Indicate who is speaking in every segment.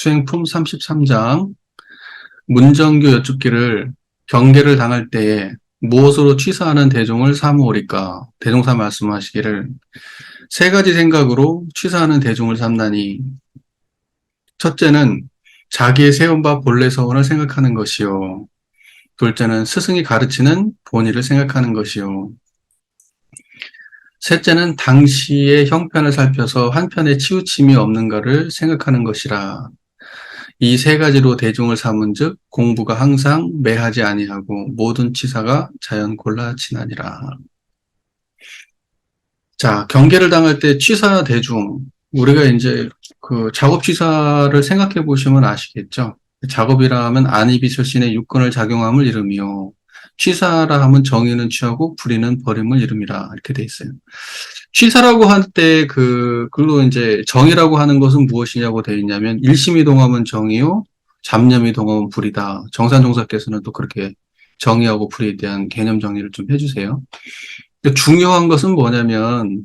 Speaker 1: 수행품 33장 문정교 여쭙기를 경계를 당할 때에 무엇으로 취사하는 대종을 삼으오리까? 대종사 말씀하시기를 세 가지 생각으로 취사하는 대종을 삼나니 첫째는 자기의 세운 바 본래 서원을 생각하는 것이요. 둘째는 스승이 가르치는 본의를 생각하는 것이요. 셋째는 당시의 형편을 살펴서 한편에 치우침이 없는가를 생각하는 것이라. 이 세 가지로 대종을 삼은즉 공부가 항상 매하지 아니하고 모든 치사가 자연 골라 지나니라. 자, 경계를 당할 때 취사 대중 우리가 이제 그 작업 취사를 생각해 보시면 아시겠죠. 작업이라 하면 안입이 철신의 육권을 작용함을 이름이요. 취사라 하면 정의는 취하고 불의는 버림을 이름이라 이렇게 돼 있어요. 취사라고 할 때 그 글로 이제 정의라고 하는 것은 무엇이냐고 되어 있냐면 일심이 동하면 정의요, 잡념이 동하면 불이다. 정산종사께서는 또 그렇게 정의하고 불의에 대한 개념 정리를 좀 해주세요. 중요한 것은 뭐냐면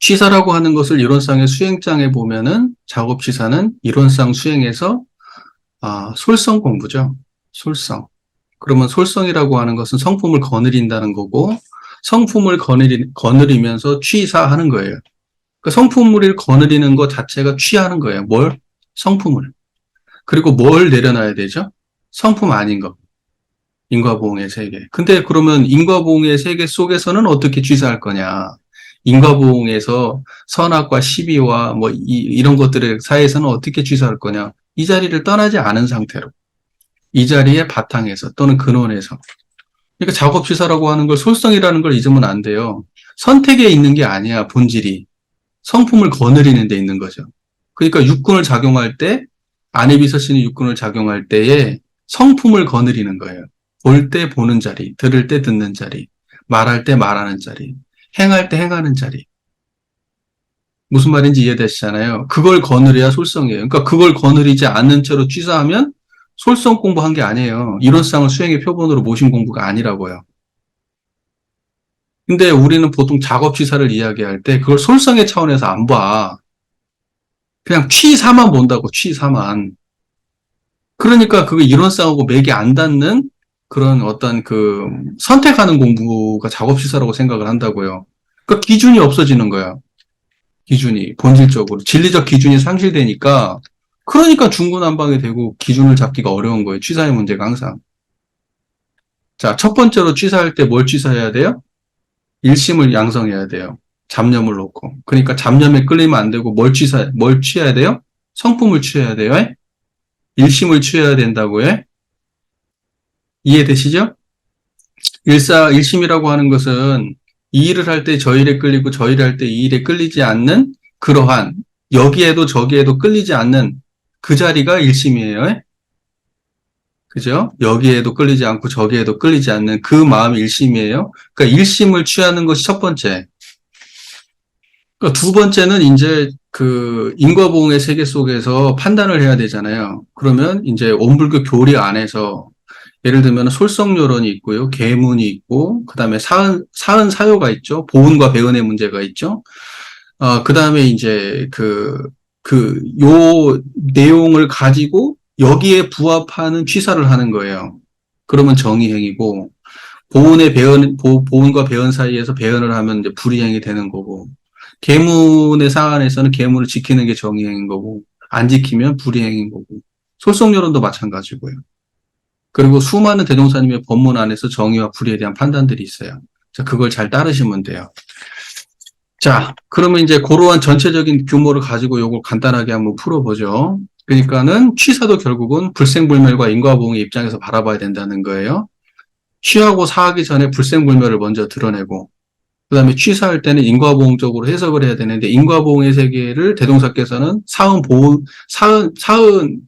Speaker 1: 취사라고 하는 것을 이론상의 수행장에 보면은 작업 취사는 이론상 수행에서 아, 솔성 공부죠. 솔성. 그러면 솔성이라고 하는 것은 성품을 거느린다는 거고 성품을 거느리, 거느리면서 취사하는 거예요. 그 성품을 거느리는 것 자체가 취하는 거예요. 뭘? 성품을. 그리고 뭘 내려놔야 되죠? 성품 아닌 것. 인과보응의 세계. 근데 그러면 인과보응의 세계 속에서는 어떻게 취사할 거냐? 인과보응에서 선악과 시비와 뭐 이, 런 것들의 사이에서는 어떻게 취사할 거냐? 이 자리를 떠나지 않은 상태로. 이 자리의 바탕에서 또는 근원에서. 그러니까 작업취사라고 하는 걸 솔성이라는 걸 잊으면 안 돼요. 선택에 있는 게 아니야, 본질이. 성품을 거느리는 데 있는 거죠. 그러니까 육군을 작용할 때, 아내비서신이 육군을 작용할 때에 성품을 거느리는 거예요. 볼 때 보는 자리, 들을 때 듣는 자리, 말할 때 말하는 자리, 행할 때 행하는 자리. 무슨 말인지 이해되시잖아요. 그걸 거느려야 솔성이에요. 그러니까 그걸 거느리지 않는 채로 취사하면 솔성 공부한 게 아니에요. 이론상을 수행의 표본으로 모신 공부가 아니라고요. 근데 우리는 보통 작업 취사를 이야기할 때 그걸 솔성의 차원에서 안 봐. 그냥 취사만 본다고 취사만. 그러니까 그게 이론상하고 맥이 안 닿는 그런 어떤 그 선택하는 공부가 작업 취사라고 생각을 한다고요. 그 기준이 없어지는 거야. 기준이 본질적으로 진리적 기준이 상실되니까 그러니까 중구난방이 되고 기준을 잡기가 어려운 거예요. 취사의 문제가 항상. 자, 첫 번째로 취사할 때 뭘 취사해야 돼요? 일심을 양성해야 돼요. 잡념을 놓고. 그러니까 잡념에 끌리면 안 되고 뭘 취사, 뭘 취해야 돼요? 성품을 취해야 돼요. 에? 일심을 취해야 된다고요. 이해되시죠? 일사, 일심이라고 하는 것은 이 일을 할 때 저 일에 끌리고 저 일을 할 때 이 일에 끌리지 않는 그러한 여기에도 저기에도 끌리지 않는 그 자리가 일심이에요. 그죠? 여기에도 끌리지 않고 저기에도 끌리지 않는 그 마음이 일심이에요. 그러니까 일심을 취하는 것이 첫 번째. 그러니까 두 번째는 이제 그 인과보응의 세계 속에서 판단을 해야 되잖아요. 그러면 이제 온불교 교리 안에서 예를 들면 솔성요론이 있고요, 계문이 있고, 그 다음에 사은 사은 사요가 있죠, 보은과 배은의 문제가 있죠. 어, 그 다음에 이제 그 그 요 내용을 가지고 여기에 부합하는 취사를 하는 거예요. 그러면 정의행이고 보은의 배은 보, 보은과 배은 사이에서 배은을 하면 이제 불이행이 되는 거고 계문의 상안에서는 계문을 지키는 게 정의행인 거고 안 지키면 불이행인 거고 솔성여론도 마찬가지고요. 그리고 수많은 대종사님의 법문 안에서 정의와 불의에 대한 판단들이 있어요. 자, 그걸 잘 따르시면 돼요. 자, 그러면 이제 그러한 전체적인 규모를 가지고 요걸 간단하게 한번 풀어보죠. 그러니까는 취사도 결국은 불생불멸과 인과보응의 입장에서 바라봐야 된다는 거예요. 취하고 사하기 전에 불생불멸을 먼저 드러내고, 그 다음에 취사할 때는 인과보응적으로 해석을 해야 되는데, 인과보응의 세계를 대동사께서는 사은 보은, 사은, 사은,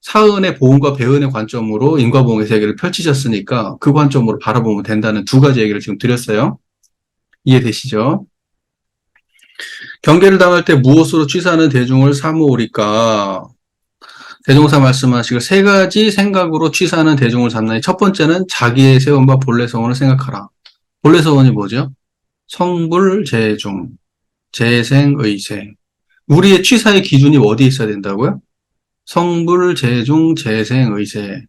Speaker 1: 사은의 보은과 배은의 관점으로 인과보응의 세계를 펼치셨으니까 그 관점으로 바라보면 된다는 두 가지 얘기를 지금 드렸어요. 이해되시죠? 경계를 당할 때 무엇으로 취사하는 대중을 삼으오리까? 대종사 말씀하시고 세 가지 생각으로 취사하는 대중을 삼나니 첫 번째는 자기의 세원과 본래 서원을 생각하라. 본래 서원이 뭐죠? 성불, 재중, 재생, 의생. 우리의 취사의 기준이 어디에 있어야 된다고요? 성불, 재중, 재생, 의세.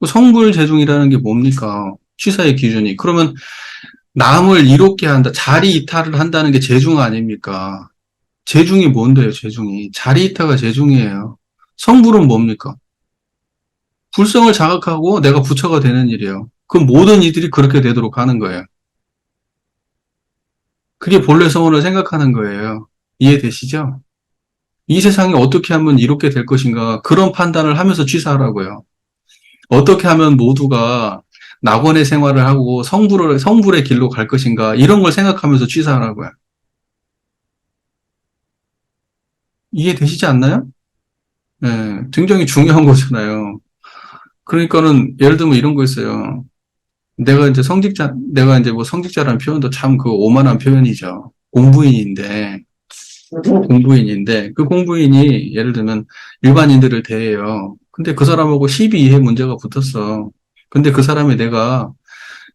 Speaker 1: 그 성불, 재중이라는 게 뭡니까? 취사의 기준이. 그러면 남을 이롭게 한다, 자리 이탈을 한다는 게 재중 아닙니까? 재중이 뭔데요, 재중이? 자리 이탈가 재중이에요. 성불은 뭡니까? 불성을 자극하고 내가 부처가 되는 일이에요. 그 모든 이들이 그렇게 되도록 하는 거예요. 그게 본래 성원을 생각하는 거예요. 이해되시죠? 이 세상이 어떻게 하면 이롭게 될 것인가 그런 판단을 하면서 취사하라고요. 어떻게 하면 모두가 낙원의 생활을 하고 성불을 성불의 길로 갈 것인가 이런 걸 생각하면서 취사하라고요. 이해되시지 않나요? 네, 굉장히 중요한 거잖아요. 그러니까는 예를 들면 이런 거 있어요. 내가 이제 성직자, 내가 이제 뭐 성직자라는 표현도 참 그 오만한 표현이죠. 공부인인데, 공부인인데, 그 공부인이 예를 들면 일반인들을 대해요. 근데 그 사람하고 12회 문제가 붙었어. 근데 그 사람이 내가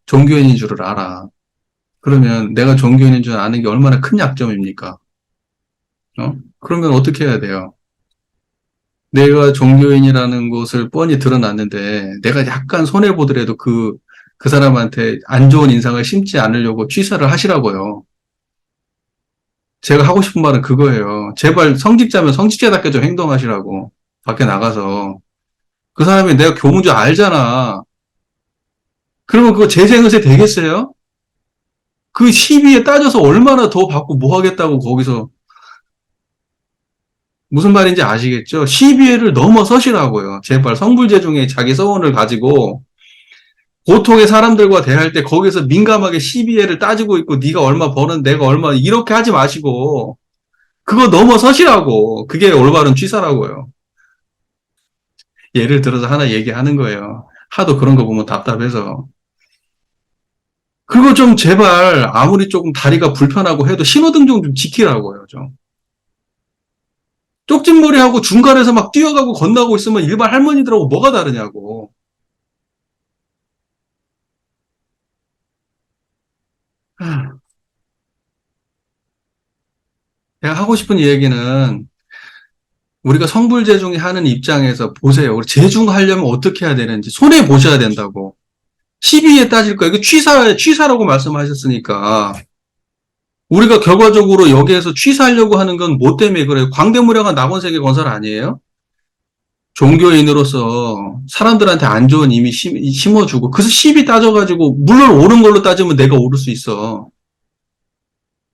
Speaker 1: 종교인인 줄을 알아. 그러면 내가 종교인인 줄 아는 게 얼마나 큰 약점입니까? 어? 그러면 어떻게 해야 돼요? 내가 종교인이라는 것을 뻔히 드러났는데 내가 약간 손해 보더라도 그, 그 사람한테 안 좋은 인상을 심지 않으려고 취사를 하시라고요. 제가 하고 싶은 말은 그거예요. 제발 성직자면 성직자답게 좀 행동하시라고. 밖에 나가서. 그 사람이 내가 교문 줄 알잖아. 그러면 그거 재생의세 되겠어요? 그 시비에 따져서 얼마나 더 받고 뭐 하겠다고 거기서 무슨 말인지 아시겠죠? 시비회를 넘어서시라고요. 제발 성불제 중에 자기 서원을 가지고 보통의 사람들과 대할 때 거기서 민감하게 시비회를 따지고 있고 네가 얼마 버는 내가 얼마 이렇게 하지 마시고 그거 넘어서시라고 그게 올바른 취사라고요. 예를 들어서 하나 얘기하는 거예요. 하도 그런 거 보면 답답해서 그거 좀 제발 아무리 조금 다리가 불편하고 해도 신호등 좀, 좀 지키라고요. 좀. 쪽진머리하고 중간에서 막 뛰어가고 건너고 있으면 일반 할머니들하고 뭐가 다르냐고. 제가 하고 싶은 얘기는 우리가 성불재중이 하는 입장에서 보세요. 우리 재중하려면 어떻게 해야 되는지 손해 보셔야 된다고. 시비에 따질 거예요. 이거 취사, 취사라고 말씀하셨으니까. 우리가 결과적으로 여기에서 취사하려고 하는 건 뭐 때문에 그래요? 광대무량한 낙원세계 건설 아니에요? 종교인으로서 사람들한테 안 좋은 이미 심, 어주고 그래서 시비 따져가지고 물론 옳은 걸로 따지면 내가 오를 수 있어.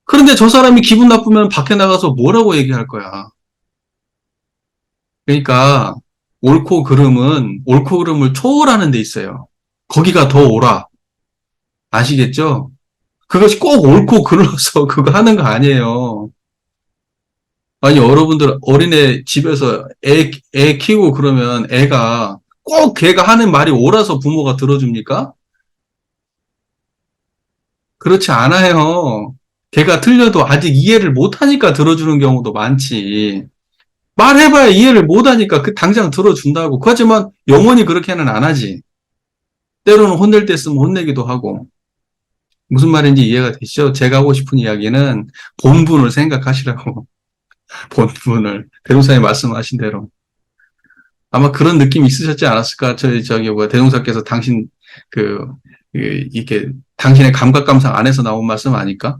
Speaker 1: 그런데 저 사람이 기분 나쁘면 밖에 나가서 뭐라고 얘기할 거야. 그러니까 옳고 그름은 옳고 그름을 초월하는 데 있어요. 거기가 더 옳아. 아시겠죠? 그것이 꼭 옳고 그러서 그거 하는 거 아니에요. 아니, 여러분들 어린애 집에서 애, 애 키우고 그러면 애가 꼭 걔가 하는 말이 옳아서 부모가 들어줍니까? 그렇지 않아요. 걔가 틀려도 아직 이해를 못하니까 들어주는 경우도 많지. 말해봐야 이해를 못하니까 그 당장 들어준다고. 그렇지만 영원히 그렇게는 안 하지. 때로는 혼낼 때 쓰면 혼내기도 하고. 무슨 말인지 이해가 되시죠? 제가 하고 싶은 이야기는 본분을 생각하시라고. 본분을. 대동사님 말씀하신 대로. 아마 그런 느낌이 있으셨지 않았을까? 저희, 저기, 뭐, 대동사께서 당신, 그, 이렇게, 당신의 감각 감상 안에서 나온 말씀 아닐까?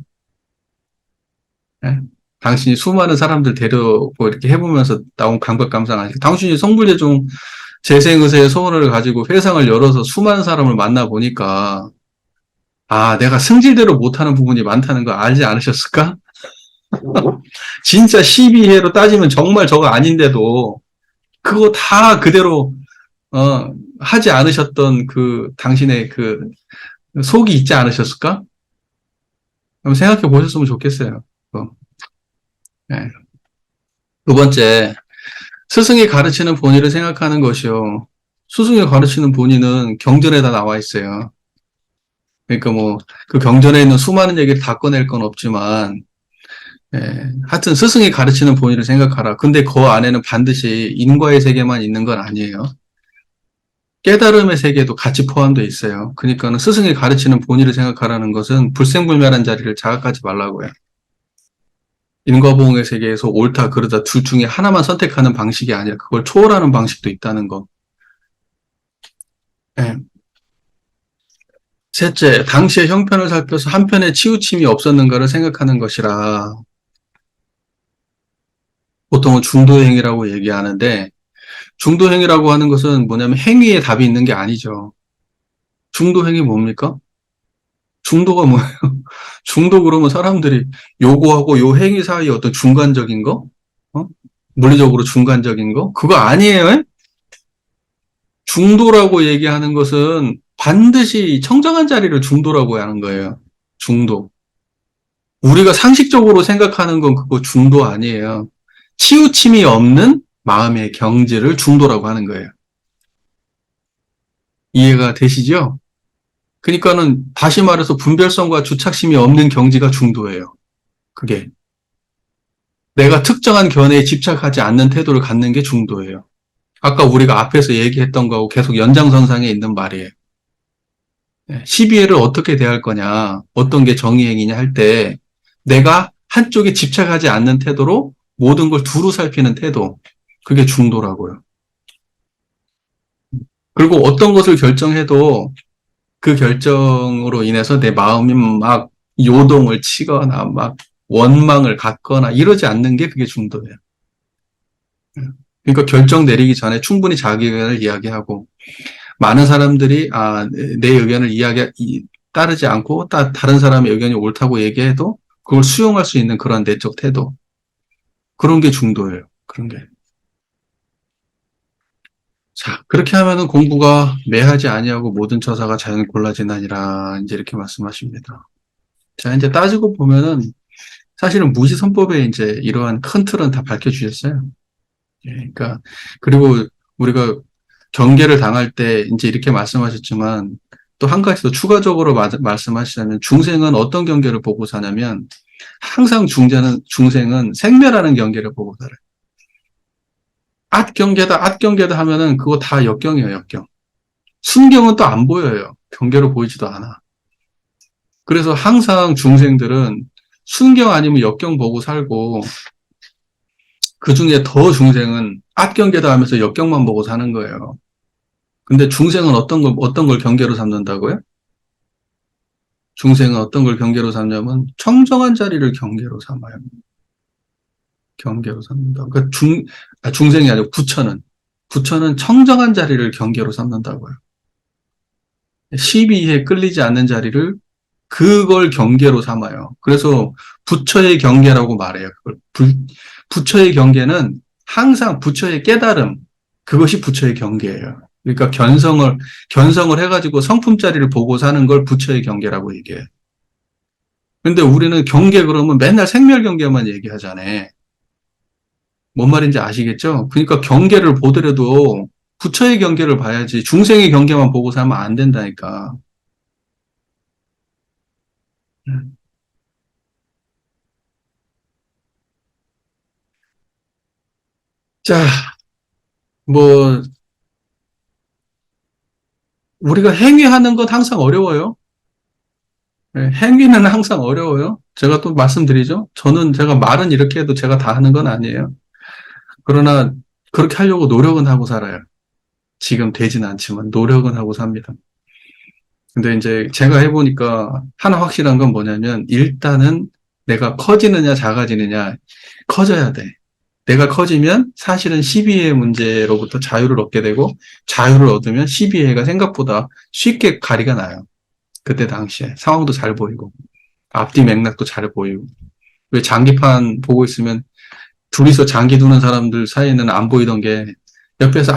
Speaker 1: 네? 당신이 수많은 사람들 데려고 이렇게 해보면서 나온 감각 감상 아닐까? 당신이 성불제중 재생의사의 소원을 가지고 회상을 열어서 수많은 사람을 만나 보니까, 아, 내가 승질대로 못하는 부분이 많다는 거 알지 않으셨을까? 진짜 12회로 따지면 정말 저거 아닌데도 그거 다 그대로 어, 하지 않으셨던 그 당신의 그 속이 있지 않으셨을까? 한번 생각해 보셨으면 좋겠어요. 어. 네. 두 번째, 스승이 가르치는 본의를 생각하는 것이요. 스승이 가르치는 본의는 경전에 다 나와 있어요. 그러니까 뭐 그 경전에 있는 수많은 얘기를 다 꺼낼 건 없지만 예, 하여튼 스승이 가르치는 본의를 생각하라. 근데 그 안에는 반드시 인과의 세계만 있는 건 아니에요. 깨달음의 세계도 같이 포함되어 있어요. 그러니까는 스승이 가르치는 본의를 생각하라는 것은 불생불멸한 자리를 자각하지 말라고요. 인과보응의 세계에서 옳다, 그르다 둘 중에 하나만 선택하는 방식이 아니라 그걸 초월하는 방식도 있다는 것. 예. 셋째, 당시의 형편을 살펴서 한편에 치우침이 없었는가를 생각하는 것이라. 보통은 중도행위라고 얘기하는데, 중도행위라고 하는 것은 뭐냐면 행위에 답이 있는 게 아니죠. 중도행위 뭡니까? 중도가 뭐예요? 중도 그러면 사람들이 요거하고 요 행위 사이에 어떤 중간적인 거? 어? 물리적으로 중간적인 거? 그거 아니에요? 에? 중도라고 얘기하는 것은 반드시 청정한 자리를 중도라고 하는 거예요. 중도. 우리가 상식적으로 생각하는 건 그거 중도 아니에요. 치우침이 없는 마음의 경지를 중도라고 하는 거예요. 이해가 되시죠? 그러니까는 다시 말해서 분별성과 주착심이 없는 경지가 중도예요. 그게 내가 특정한 견해에 집착하지 않는 태도를 갖는 게 중도예요. 아까 우리가 앞에서 얘기했던 거하고 계속 연장선상에 있는 말이에요. 네, 시비회를 어떻게 대할 거냐, 어떤 게 정의행위냐 할 때 내가 한쪽에 집착하지 않는 태도로 모든 걸 두루 살피는 태도, 그게 중도라고요. 그리고 어떤 것을 결정해도 그 결정으로 인해서 내 마음이 막 요동을 치거나 막 원망을 갖거나 이러지 않는 게 그게 중도예요. 그러니까 결정 내리기 전에 충분히 자기 의견을 이야기하고 많은 사람들이 아, 내 의견을 이야기 따르지 않고 따, 다른 사람의 의견이 옳다고 얘기해도 그걸 수용할 수 있는 그런 내적 태도 그런 게 중도예요. 그런 게. 자, 그렇게 하면은 공부가 매하지 아니하고 모든 처사가 자연 골라지나니라 이제 이렇게 말씀하십니다. 자, 이제 따지고 보면은 사실은 무지선법에 이제 이러한 큰 틀은 다 밝혀 주셨어요. 예, 그러니까 그리고 우리가 경계를 당할 때 이제 이렇게 말씀하셨지만 또 한 가지 더 추가적으로 마, 말씀하시자면 중생은 어떤 경계를 보고 사냐면 항상 중자는 중생은 생멸하는 경계를 보고 살아요. 앗 경계다, 앗 경계다 하면은 그거 다 역경이에요, 역경. 순경은 또 안 보여요. 경계로 보이지도 않아. 그래서 항상 중생들은 순경 아니면 역경 보고 살고 그 중에 더 중생은 앗 경계다 하면서 역경만 보고 사는 거예요. 근데 중생은 어떤 걸, 어떤 걸 경계로 삼는다고요? 중생은 어떤 걸 경계로 삼냐면 청정한 자리를 경계로 삼아요. 경계로 삼는다. 그러니까 중, 아, 중생이 아니고 부처는, 부처는 청정한 자리를 경계로 삼는다고요. 시비에 끌리지 않는 자리를 그걸 경계로 삼아요. 그래서 부처의 경계라고 말해요. 그걸 부, 부처의 경계는 항상 부처의 깨달음, 그것이 부처의 경계예요. 그러니까 견성을, 견성을 해가지고 성품 자리를 보고 사는 걸 부처의 경계라고 얘기해요. 근데 우리는 경계 그러면 맨날 생멸 경계만 얘기하잖아요. 뭔 말인지 아시겠죠? 그러니까 경계를 보더라도 부처의 경계를 봐야지 중생의 경계만 보고 살면 안 된다니까. 음. 자, 뭐, 우리가 행위하는 것 항상 어려워요. 네, 행위는 항상 어려워요. 제가 또 말씀드리죠. 저는 제가 말은 이렇게 해도 제가 다 하는 건 아니에요. 그러나 그렇게 하려고 노력은 하고 살아요. 지금 되진 않지만 노력은 하고 삽니다. 근데 이제 제가 해보니까 하나 확실한 건 뭐냐면 일단은 내가 커지느냐 작아지느냐 커져야 돼. 내가 커지면 사실은 12의 문제로부터 자유를 얻게 되고 자유를 얻으면 12회가 생각보다 쉽게 가리가 나요. 그때 당시에 상황도 잘 보이고 앞뒤 맥락도 잘 보이고 왜 장기판 보고 있으면 둘이서 장기 두는 사람들 사이에는 안 보이던 게 옆에서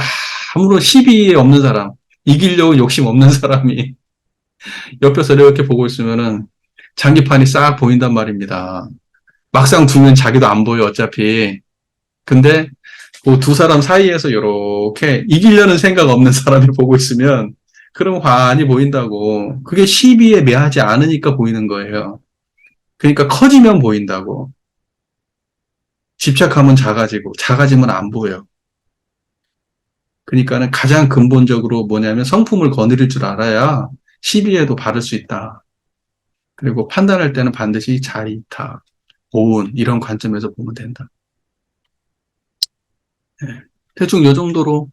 Speaker 1: 아무런 시비에 없는 사람, 이기려고 욕심 없는 사람이 옆에서 이렇게 보고 있으면은 장기판이 싹 보인단 말입니다. 막상 두면 자기도 안 보여, 어차피. 근데 그 두 사람 사이에서 이렇게 이기려는 생각 없는 사람이 보고 있으면 그럼 환히 보인다고. 그게 시비에 매하지 않으니까 보이는 거예요. 그러니까 커지면 보인다고. 집착하면 작아지고 작아지면 안 보여. 그러니까는 가장 근본적으로 뭐냐면 성품을 거느릴 줄 알아야 시비에도 바를 수 있다. 그리고 판단할 때는 반드시 잘 있다. 보온, 이런 관점에서 보면 된다. 네. 대충 요 정도로,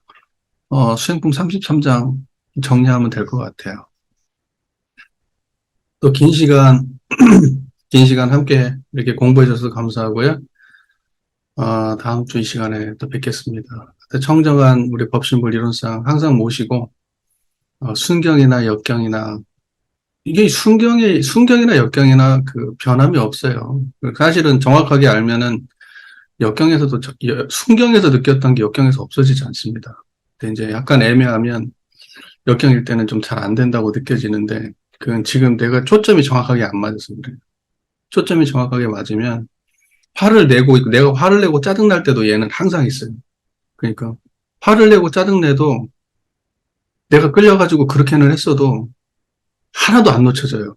Speaker 1: 어, 수행품 33장 정리하면 될 것 같아요. 또 긴 시간, 긴 시간 함께 이렇게 공부해 주셔서 감사하고요. 어, 다음 주 이 시간에 또 뵙겠습니다. 청정한 우리 법신부 이론상 항상 모시고, 어, 순경이나 역경이나, 이게 순경이, 순경이나 역경이나 그 변함이 없어요. 사실은 정확하게 알면은 역경에서도, 순경에서 느꼈던 게 역경에서 없어지지 않습니다. 근데 이제 약간 애매하면 역경일 때는 좀 잘 안 된다고 느껴지는데, 그건 지금 내가 초점이 정확하게 안 맞아서 그래요. 초점이 정확하게 맞으면 화를 내고 있고 내가 화를 내고 짜증 날 때도 얘는 항상 있어요. 그러니까 화를 내고 짜증 내도 내가 끌려가지고 그렇게는 했어도 하나도 안 놓쳐져요.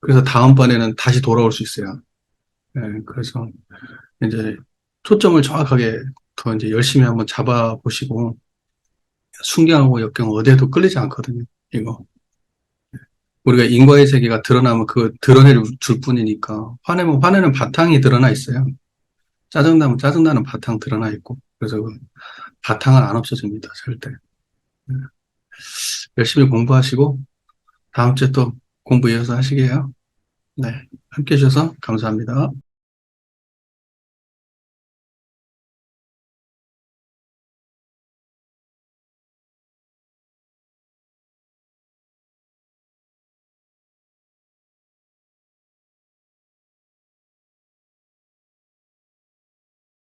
Speaker 1: 그래서 다음번에는 다시 돌아올 수 있어요. 예, 그래서 이제 초점을 정확하게 더 이제 열심히 한번 잡아보시고 순경하고 역경 어디에도 끌리지 않거든요. 이거. 우리가 인과의 세계가 드러나면 그 드러낼 줄 뿐이니까 화내면 화내는 바탕이 드러나 있어요. 짜증나면 짜증나는 바탕 드러나 있고 그래서 그 바탕은 안 없어집니다 절대. 네. 열심히 공부하시고 다음 주에 또 공부 이어서 하시게요. 네, 함께 해주셔서 감사합니다.